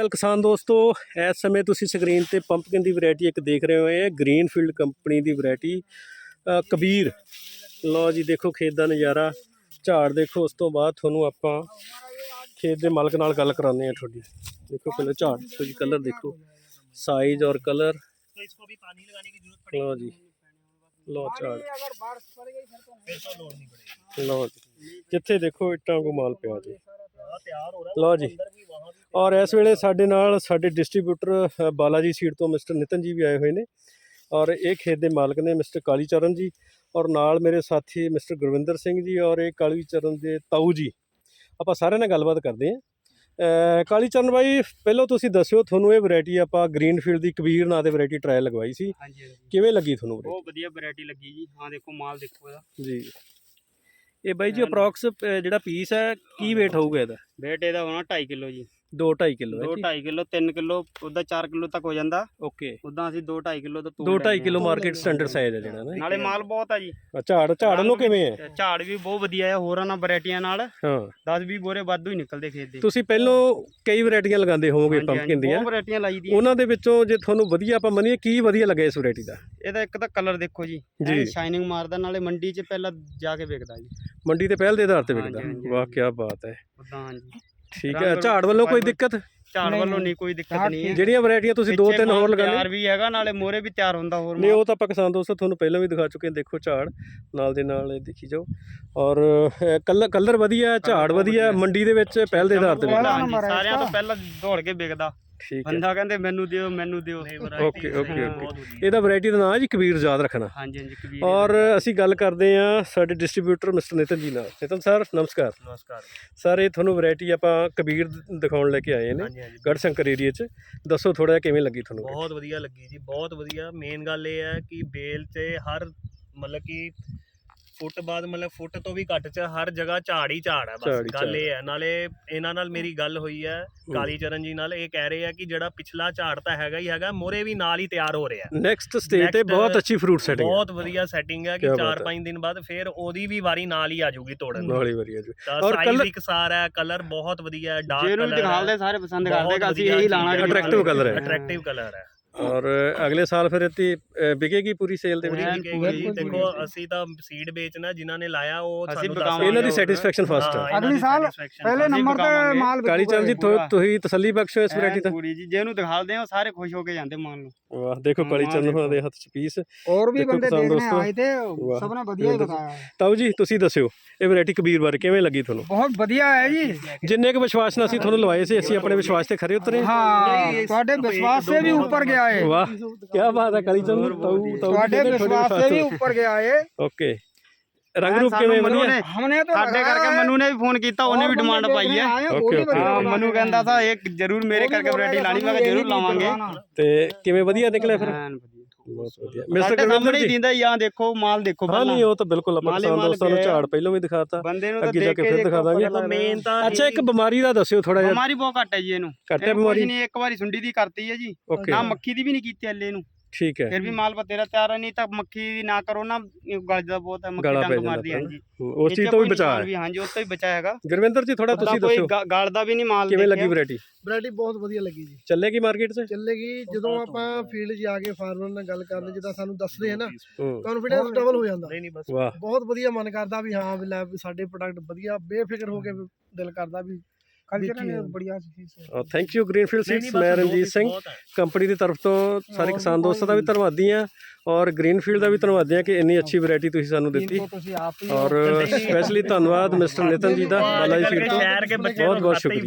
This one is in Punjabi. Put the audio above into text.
ਕੱਲ ਕਿਸਾਨ ਦੋਸਤੋ ਇਸ ਸਮੇਂ ਤੁਸੀਂ ਸਕਰੀਨ ਤੇ ਪੰਪਕਿਨ ਦੀ ਵੈਰਾਈਟੀ ਇੱਕ ਦੇਖ ਰਹੇ ਹੋ ਇਹ ਗ੍ਰੀਨਫੀਲਡ ਕੰਪਨੀ ਦੀ ਵੈਰਾਈਟੀ ਕਬੀਰ ਲਓ ਜੀ ਦੇਖੋ ਖੇਤ ਦਾ ਨਜ਼ਾਰਾ ਝਾੜ ਦੇਖੋ ਉਸ ਤੋਂ ਬਾਅਦ ਤੁਹਾਨੂੰ ਆਪਾਂ ਖੇਤ ਦੇ ਮਾਲਕ ਨਾਲ ਗੱਲ ਕਰਾਉਂਦੇ ਆ ਤੁਹਾਡੀ ਦੇਖੋ ਪਹਿਲਾਂ ਝਾੜ ਦੇਖੋ ਜੀ ਕਲਰ ਦੇਖੋ ਸਾਈਜ਼ ਔਰ ਕਲਰ तो इसको भी पानी लगाने की जरूरत पड़ेगी ਲਓ ਜੀ ਲਓ ਝਾੜ अगर बारिश पड़ गई फिर तो फिर तो लोड नहीं पड़ेगी ਲਓ ਜੀ ਜਿੱਥੇ ਦੇਖੋ ਇੱਟਾਂ ਕੋ ਮਾਲ ਪਿਆ ਜੀ हाँ, तैयार हो रहा ਲਓ है ਜੀ अंदर भी वहाँ भी ਔਰ ਇਸ ਵੇਲੇ ਸਾਡੇ ਨਾਲ ਸਾਡੇ ਡਿਸਟ੍ਰੀਬਿਊਟਰ ਬਾਲਾਜੀ ਸੀਡ ਤੋਂ ਮਿਸਟਰ ਨਿਤਨ ਜੀ ਵੀ ਆਏ ਹੋਏ ਨੇ। ਔਰ ਇਹ ਖੇਤ ਦੇ ਮਾਲਕ ਨੇ ਮਿਸਟਰ ਕਾਲੀਚਰਨ ਜੀ ਔਰ ਨਾਲ ਮੇਰੇ ਸਾਥੀ ਮਿਸਟਰ ਗੁਰਵਿੰਦਰ ਸਿੰਘ ਜੀ ਔਰ ਇਹ ਕਾਲੀਚਰਨ ਦੇ ਤਾਊ ਜੀ। ਆਪਾਂ ਸਾਰਿਆਂ ਨਾਲ ਗੱਲਬਾਤ ਕਰਦੇ ਹਾਂ। ਕਾਲੀਚਰਨ ਬਾਈ ਪਹਿਲਾਂ ਤੁਸੀਂ ਦੱਸਿਓ ਤੁਹਾਨੂੰ ਇਹ ਵੈਰਾਈਟੀ ਆਪਾਂ ਗ੍ਰੀਨਫੀਲਡ ਦੀ ਕਬੀਰ ਨਾਂ ਤੇ ਵੈਰਾਈਟੀ ਟਰਾਇਲ ਲਗਵਾਈ ਸੀ। ਕਿਵੇਂ ਲੱਗੀ ਤੁਹਾਨੂੰ? ਬਹੁਤ ਵਧੀਆ ਵੈਰਾਈਟੀ ਲੱਗੀ ਜੀ। ਹਾਂ ਦੇਖੋ ਮਾਲ ਦੇਖੋ ਇਹਦਾ। ਜੀ। ਇਹ ਬਾਈ ਜੀ ਅਪਰੋਕਸ ਜਿਹੜਾ ਪੀਸ ਹੈ ਕੀ weight ਹੋਊਗਾ ਇਹਦਾ? weight ਇਹਦਾ ਹੋਣਾ 2.5 ਕਿਲੋ ਜੀ। 2 2.5 ਕਿਲੋ 2 ਹੈ ਜੀ 2.5 ਕਿਲੋ 3 ਕਿਲੋ ਉਹਦਾ 4 ਕਿਲੋ ਤੱਕ ਹੋ ਜਾਂਦਾ। ਓਕੇ। ਉਦਾਂ ਅਸੀਂ 2 2.5 ਕਿਲੋ ਤੋਂ 2 2.5 ਕਿਲੋ ਮਾਰਕੀਟ ਸਟੈਂਡਰਡ ਸਾਈਜ਼ ਹੈ ਜਿਹੜਾ ਨਾ ਨਾਲੇ ਮਾਲ ਬਹੁਤ ਆ ਜੀ। ਝਾੜ ਝਾੜ ਲੋ ਕਿਵੇਂ ਹੈ? ਝਾੜ ਵੀ ਬਹੁਤ ਵਧੀਆ ਆ ਹੋਰਾਂ ਨਾਲ ਵੈਰਾਈਟੀਆਂ ਨਾਲ। ਹਾਂ। 10 20 ਬੋਰੇ ਵਾਧੂ ਹੀ ਨਿਕਲਦੇ ਖੇਤ ਦੇ। ਤੁਸੀਂ ਪਹਿਲਾਂ ਕਈ ਵੈਰਾਈਟੀਆਂ ਲਗਾਉਂਦੇ ਹੋਵੋਗੇ ਪੰਪਕਿਨ ਦੀਆਂ। ਬਹੁਤ ਵੈਰਾਈਟੀਆਂ ਲਾਈ ਦੀਆਂ। ਉਹਨਾਂ ਦੇ ਵਿੱਚੋਂ ਜੇ ਤੁਹਾਨੂੰ ਵਧੀਆ ਆਪਾਂ ਮੰਨੀਏ ਕੀ ਵਧੀਆ ਲੱਗਾ ਇਸ ਵੈਰਾਈਟੀ ਦਾ? ਇਹਦਾ ਇੱਕ ਤਾਂ ਕਲਰ ਦੇਖੋ ਜੀ। ਸ਼ਾਈਨਿੰਗ ਮਾਰਦਾ ਨਾਲੇ ਮੰਡੀ 'ਚ ਪਹਿਲਾਂ ਜਾ ਕੇ ਵਿਕਦਾ ਜੀ। ਮੰਡੀ ਤੇ ਪਹਿਲ ਦੇ ਆਧਾਰ ਤੇ ਵਿਕਦਾ। ਹਾਂਜੀ, ਵਾਹ। ਕੀ ਬਾਤ ਹੈ। ਉਦਾਂ ਹਾਂਜੀ। ਠੀਕ ਰੰਗ ਹੈ ਝਾੜ ਵੱਲੋਂ ਕੋਈ ਦਿੱਕਤ? ਝਾੜ ਵੱਲੋਂ ਨਹੀਂ ਕੋਈ ਦਿੱਕਤ ਨਹੀਂ ਹੈ। ਜਿਹੜੀਆਂ ਵੈਰਾਈਟੀਆਂ ਤੁਸੀਂ ਦੋ ਤਿੰਨ ਹੋਰ ਲਗਾਉਂਦੇ ਤਿਆਰ ਵੀ ਹੈਗਾ ਨਾਲੇ ਮੋਰੇ ਵੀ ਤਿਆਰ ਹੁੰਦਾ ਹੋਰ ਨਹੀਂ। ਉਹ ਤਾਂ ਆਪਾਂ ਕਿਸਾਨ ਦੋਸਤੋ ਤੁਹਾਨੂੰ ਪਹਿਲਾਂ ਵੀ ਦਿਖਾ ਚੁੱਕੇ ਹਾਂ। ਦੇਖੋ ਝਾੜ ਨਾਲ ਦੇ ਨਾਲ ਇਹ ਦੇਖੀ ਜਾਓ। ਔਰ ਕਲਰ ਕਲਰ ਵਧੀਆ ਝਾੜ ਬਹੁਤ ਵਧੀਆ ਵਧੀਆ। ਮੰਡੀ ਦੇ ਵਿੱਚ ਪਹਿਲ ਦੇ ਆਧਾਰ ਤੇ ਵਿਕਦਾ। ਸਾਰਿਆਂ ਤੋਂ ਪਹਿਲਾਂ ਦੌੜ ਕੇ ਵਿਕਦਾ। ਠੀਕ ਹੈ। ਬੰਦਾ ਕਹਿੰਦੇ ਮੈਨੂੰ ਦਿਓ ਮੈਨੂੰ ਦਿਓ। Okay okay okay. ਇਹਦਾ ਵੈਰਾਈਟੀ ਦਾ ਨਾਮ ਜੀ ਕਬੀਰ ਯਾਦ ਰੱਖਣਾ। ਹਾਂਜੀ ਹਾਂਜੀ ਕਬੀਰ ਔਰ ਅਸੀਂ ਗੱਲ ਕਰਦੇ ਆ ਸਾਡੇ ਡਿਸਟ੍ਰੀਬਿਊਟਰ ਮਿਸਟਰ ਨਿਤਨ ਜੀ ਨਾਲ। ਨਿਤਨ ਸਰ ਨਮਸਕਾਰ। ਨਮਸਕਾਰ। ਸਰ ਇਹ ਤੁਹਾਨੂੰ ਵਰਾਇਟੀ ਆਪਾਂ ਕਬੀਰ ਦਿਖਾਉਣ ਲੈ ਕੇ ਆਏ ਨੇ ਗੜਸ਼ੰਕਰ ਏਰੀਆ 'ਚ। ਦੱਸੋ ਥੋੜਾ ਜਿਹਾ ਕਿਵੇਂ ਲੱਗੀ ਤੁਹਾਨੂੰ ਬਹੁਤ ਵਧੀਆ ਲੱਗੀ ਜੀ ਬਹੁਤ ਵਧੀਆ। ਮੇਨ ਗੱਲ ਇਹ ਹੈ ਕਿ ਬੇਲ ਤੇ ਹਰ ਮਤਲਬ ਕਿ ਫੁੱਟ ਬਾਅਦ ਮਤਲਬ ਫੁੱਟ ਤੋਂ ਵੀ ਘੱਟ 'ਚ ਹਰ ਜਗ੍ਹਾ ਝਾੜ ਹੀ ਝਾੜ ਹੈ ਝਾੜ ਬਸ ਹੀ ਗੱਲ ਇਹ ਹੈ ਨਾਲੇ ਇਹਨਾਂ ਨਾਲ ਮੇਰੀ ਗੱਲ ਹੋਈ ਹੈ। ਕਾਲੀ ਚਰਨ ਜੀ ਨਾਲ ਇਹ ਕਹਿ ਰਹੇ ਆ ਕਿ ਜਿਹੜਾ ਪਿਛਲਾ ਝਾੜ ਤਾਂ ਹੈਗਾ ਹੀ ਹੈਗਾ ਮੋਰੇ ਵੀ ਨਾਲ ਹੀ ਤਿਆਰ ਹੋ ਰਿਹਾ। ਨੈਕਸਟ ਸਟੇਜ ਤੇ Next, ਬਹੁਤ ਅੱਛੀ ਫਰੂਟ ਸੈਟਿੰਗ ਹੈ ਬਹੁਤ ਵਧੀਆ ਸੈਟਿੰਗ ਹੈ ਕਿ ਕਿਆ ਬਾਤ 4-5 ਦਿਨ ਬਾਅਦ ਫਿਰ ਉਹਦੀ ਵੀ ਵਾਰੀ ਨਾਲ ਹੀ ਆ ਜਾਊਗੀ ਤੋੜਨ। ਦੀ ਨਾਲੀ ਵਧੀਆ ਜੀ ਤਾਂ ਔਰ ਸਾਈਜ਼ colour- ਇੱਕ ਸਾਰ ਹੈ ਕਲਰ ਬਹੁਤ ਵਧੀਆ ਹੈ ਡਾਰਕ ਜਿਹਨੂੰ ਵੀ ਕਲਰ ਦਿਖਾਲਦੇ ਸਾਰੇ ਪਸੰਦ ਬਹੁਤ ਕਰਦੇ ਕਿ ਅਸੀਂ ਵਧੀਆ ਇਹੀ ਚੀਜ਼ ਲਾਣਾ ਹੈ। Attractive colour ਹੈ। ਅਟਰੈਕਟਿਵ ਕਲਰ ਹੈ ਔਰ ਅਗਲੇ ਸਾਲ ਫਿਰ ਇੱਥੇ ਵਿਕੇਗੀ ਪੂਰੀ ਸੇਲ ਦੇ ਵਿੱਚ ਦੇਖੋ ਅਸੀਂ ਤਾਂ ਸੀਡ ਵੇਚਣਾ ਜਿਨ੍ਹਾਂ ਨੇ ਲਾਇਆ ਉਹ ਸਾਨੂੰ ਇਹਨਾਂ ਦੀ ਸੈਟੀਸਫੈਕਸ਼ਨ ਫਸਟ ਅਗਲੀ ਸਾਲ ਪਹਿਲੇ ਨੰਬਰ ਤੇ ਮਾਲ ਕਾਲੀ ਚੰਦ ਜੀ ਤੁਸੀਂ ਤਸੱਲੀ ਬਖਸ਼ੋ ਇਸ ਵੈਰਾਈਟੀ ਦਾ। ਪੂਰੀ ਜੀ ਜਿਹਨੂੰ ਦਿਖਾਲਦੇ ਆ ਸਾਰੇ ਖੁਸ਼ ਹੋ ਕੇ ਜਾਂਦੇ ਮਾਲ ਨੂੰ। ਵਾਹ ਦੇਖੋ ਕਾਲੀ ਚੰਦ ਹੋਣਾ ਦੇ ਹੱਥ 'ਚ ਪੀਸ ਹੋਰ ਵੀ ਬੰਦੇ ਦੇਖਣੇ ਆਏ ਤੇ ਸਭ ਨੇ ਵਧੀਆ ਹੀ ਬਤਾਇਆ ਤਾਉ ਜੀ ਤੁਸੀਂ ਦੱਸਿਓ ਇਹ ਵੈਰਾਈਟੀ ਕਬੀਰ ਬਾਰੇ ਕਿਵੇਂ ਲੱਗੀ ਤੁਹਾਨੂੰ? ਬਹੁਤ ਵਧੀਆ ਹੈ ਜੀ। ਜਿੰਨੇ ਕੁ ਵਿਸ਼ਵਾਸ ਨਾਲ ਅਸੀਂ ਤੁਹਾਨੂੰ ਲਵਾਏ ਸੀ ਅਸੀਂ ਆਪਣੇ ਵਿਸ਼ਵਾਸ ਤੇ ਖਰੇ ਉਤਰੇ। ਹਾਂ ਤੁਹਾਡੇ ਵਿਸ਼ਵਾਸ ਤੇ ਵੀ ਉੱਪਰ ਗਿਆ। ਗਿਆ ਏ। ਵਾਹ ਕੀ ਬਾਤ ਹੈ ਕਲੀ ਚੰਦ। ਤੁਹਾਡੇ ਵਿਸ਼ਵਾਸ ਤੇ ਵੀ ਉੱਪਰ ਗਿਆ ਏ। ਓਕੇ। ਰੰਗ ਰੂਪ ਕਿਵੇਂ ਵਧੀਆ? ਹਮਨੇ ਤਾਂ ਸਾਡੇ ਕਰਕੇ ਮਨੂ ਨੇ ਵੀ ਫੋਨ ਕੀਤਾ ਉਹਨੇ ਵੀ ਡਿਮਾਂਡ ਪਾਈ ਹੈ। ਓਕੇ ਹਾਂ ਮਨੂ ਕਹਿੰਦਾ ਤਾਂ ਇਹ ਜ਼ਰੂਰ ਮੇਰੇ ਕਰਕੇ ਵੈਰਾਈਟੀ ਲਾਣੀ ਮੈਂ ਜ਼ਰੂਰ ਲਾਵਾਂਗੇ। ਤੇ ਕਿਵੇਂ ਵਧੀਆ ਨਿਕਲੇ ਫਿਰ? ਬਹੁਤ ਵਧੀਆ। ਮਿਸਟਰ ਸਾਡੇ ਗੁਰਵਿੰਦਰ ਸਾਹਮਣੇ ਹੀ ਜੀ। ਦਿੰਦਾ ਯਾਂ ਦੇਖੋ ਮਾਲ ਦੇਖੋ ਹਾਂ ਨਹੀਂ ਪਹਿਲਾਂ ਉਹ ਤਾਂ ਬਿਲਕੁਲ ਆਪਾਂ ਮਾਲੇ ਕਿਸਾਨ ਮਾਲ ਦੋਸਤਾਂ ਨੂੰ ਪਿਆ। ਝਾੜ ਪਹਿਲਾਂ ਵੀ ਦਿਖਾਤਾ। ਬੰਦੇ ਨੂੰ ਤਾਂ ਅੱਗੇ ਜਾ ਦੇਖ ਕੇ ਕੇ ਫਿਰ ਦੇਖੋ ਦਿਖਾ ਦਾਂਗੇ। ਪਤਾ ਲੱਗਦਾ। ਹੈ। ਮੇਨ ਤਾਂ ਅੱਛਾ ਇੱਕ ਬਿਮਾਰੀ ਦਾ ਦੱਸਿਓ ਥੋੜਾ ਜਿਹਾ। ਬਿਮਾਰੀ ਬਹੁਤ ਘੱਟ ਹੈ ਜੀ ਇਹਨੂੰ। ਘੱਟ ਹੈ ਇਹਨੂੰ ਕੁਛ ਬਿਮਾਰੀ? ਨਹੀਂ ਇੱਕ ਵਾਰੀ ਸੁੰਡੀ ਦੀ ਕਰਤੀ ਹੈ ਜੀ। ਓਕੇ। ਨਾ ਮੱਖੀ ਦੀ ਵੀ ਨਹੀਂ ਕੀਤੀ ਹਲੇ ਇਹਨੂੰ। ਠੀਕ ਹੈ। ਫਿਰ ਵੀ ਮਾਲ ਬਤੇਰਾ ਤਿਆਰ ਹੈ ਨਹੀਂ ਤਾਂ ਮੱਖੀ ਦੀ ਨਾ ਕਰੋ ਨਾ ਇਹ ਗਲਦਾ ਬਹੁਤ ਹੈ ਮੱਖੀ ਗਲਾ ਪੈ ਡੰਗ ਜਾਂਦਾ ਮਾਰਦੀ ਹੈ। ਹਾਂਜੀ। ਉਸ ਚੀਜ਼ ਤੋਂ ਵੀ ਬਚਾ ਹੈ। ਵੀ ਹਾਂਜੀ ਉਸ ਤੋਂ ਵੀ ਬਚਾ ਹੈਗਾ। ਗੁਰਵਿੰਦਰ ਜੀ ਥੋੜਾ ਤੁਸੀਂ ਕੋਈ ਦੱਸਿਓ ਗਲਦਾ ਵੀ ਨਹੀਂ ਮਾਲ ਕਿਵੇਂ ਲੱਗੀ ਦੇਖਿਆ। ਵੈਰਾਈਟੀ? ਵੈਰਾਈਟੀ ਬਹੁਤ ਵਧੀਆ ਲੱਗੀ ਜੀ। ਚੱਲੇਗੀ ਮਾਰਕੀਟ 'ਚ? ਚੱਲੇਗੀ। ਜਦੋਂ ਆਪਾਂ ਫੀਲਡ 'ਚ ਆ ਕੇ ਫਾਰਮਰ ਨਾਲ ਗੱਲ ਕਰਦੇ ਜਿੱਦਾਂ ਸਾਨੂੰ ਦੱਸਦੇ ਆ ਨਾ ਹੂੰ। ਕੌਨਫੀਡੈਂਸ ਡਬਲ ਹੋ ਜਾਂਦਾ। ਨਹੀਂ ਨਹੀਂ ਬਸ। ਵਾਹ। ਬਹੁਤ ਵਧੀਆ ਮਨ ਕਰਦਾ ਵੀ ਹਾਂ ਵੀ ਲੈ ਵੀ ਸਾਡੇ ਪ੍ਰੋਡਕਟ ਵਧੀਆ ਬੇਫਿਕਰ ਹੋ ਕੇ ਦਿਲ ਕਰਦਾ ਵੀ ਥੈਂਕ ਯੂ ਗ੍ਰੀਨਫੀਲਡ ਸੀਡਸ ਮੈਂ ਰਣਜੀਤ ਸਿੰਘ ਕੰਪਨੀ ਦੀ ਤਰਫ ਤੋਂ ਸਾਰੇ ਕਿਸਾਨ ਦੋਸਤਾਂ ਦਾ ਵੀ ਧੰਨਵਾਦੀ ਆ ਔਰ ਗ੍ਰੀਨਫੀਲਡ ਦਾ ਵੀ ਧੰਨਵਾਦੀ ਆ ਕਿ ਇੰਨੀ ਅੱਛੀ ਵੈਰਾਈਟੀ ਤੁਸੀਂ ਸਾਨੂੰ ਦਿੱਤੀ। ਔਰ ਸਪੈਸ਼ਲੀ ਧੰਨਵਾਦ ਮਿਸਟਰ ਨਿਤਨ ਜੀ ਦਾ ਬਾਲਾ ਜੀ ਤੋਂ। ਬਹੁਤ ਬਹੁਤ ਸ਼ੁਕਰੀਆ।